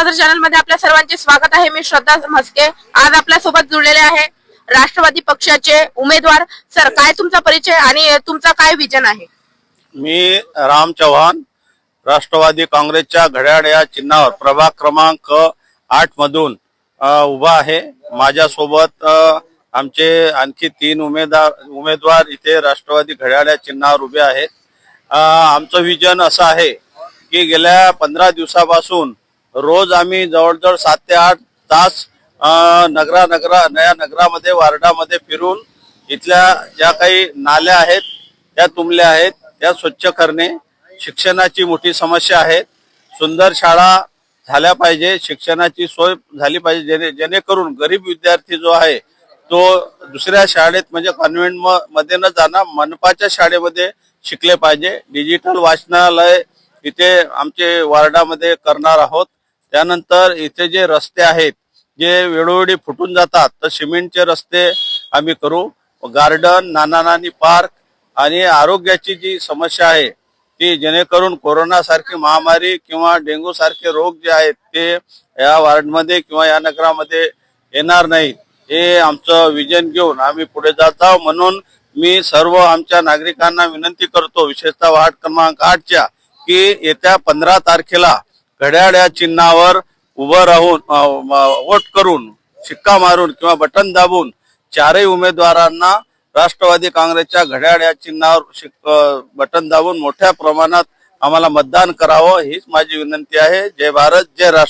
नजर चॅनलमध्ये आपल्या सर्वांचे स्वागत आहे. मी श्रद्धा म्हस्के. आज आपल्यासोबत जुळलेले आहे राष्ट्रवादी पक्षाचे उमेदवार. सर काय तुमचा परिचय आणि तुमचा काय विजन आहे? मी राम चव्हाण राष्ट्रवादी काँग्रेसच्या घड्याळ या चिन्हावर प्रभाग क्रमांक आठ मधून उभा आहे. माझ्यासोबत आमचे आणखी तीन उमेदवार उमेदवार इथे राष्ट्रवादी घड्याळ या चिन्हावर उभे आहेत. आमचं विजन असं आहे की गेल्या पंधरा दिवसापासून रोज आम्ही जवळजवळ सात ते आठ तास नगरा नगरा नया नगरामध्ये वार्डामध्ये फिरून इथल्या ज्या काही नाल्या आहेत त्या तुंबल्या आहेत त्या स्वच्छ करणे शिक्षणाची मोठी समस्या आहे सुंदर शाळा झाल्या पाहिजे शिक्षणाची सोय झाली पाहिजे जेणे जेणेकरून गरीब विद्यार्थी जो आहे तो दुसऱ्या शाळेत म्हणजे कॉन्व्हेंटमध्ये न जाणार मनपाच्या शाळेमध्ये शिकले पाहिजे. डिजिटल वाचनालय इथे आमचे वार्डामध्ये करणार आहोत. त्यानंतर इथे जे रस्ते आहेत जे वेळोवेळी फुटून जातात तर सिमेंटचे रस्ते आम्ही करू. गार्डन नाना नानी पार्क आणि आरोग्याची जी समस्या आहे ती जेणेकरून कोरोना सारखी महामारी किंवा डेंग्यू सारखे रोग जे आहेत ते या वार्डमध्ये किंवा या नगरामध्ये येणार नाही. हे आमचं विजन घेऊन आम्ही पुढे जात आहोत म्हणून मी सर्व आमच्या नागरिकांना विनंती करतो विशेषतः वार्ड क्रमांक आठच्या की येत्या पंधरा तारखेला घड्याळ या चिन्हावर उभं राहून वोट करून शिक्का मारून किंवा बटन दाबून चारही उमेदवारांना राष्ट्रवादी काँग्रेसच्या घड्याळ या चिन्हावर शिक- बटन दाबून मोठ्या प्रमाणात आम्हाला मतदान करावं हीच माझी विनंती आहे. जय भारत जय राष्ट्र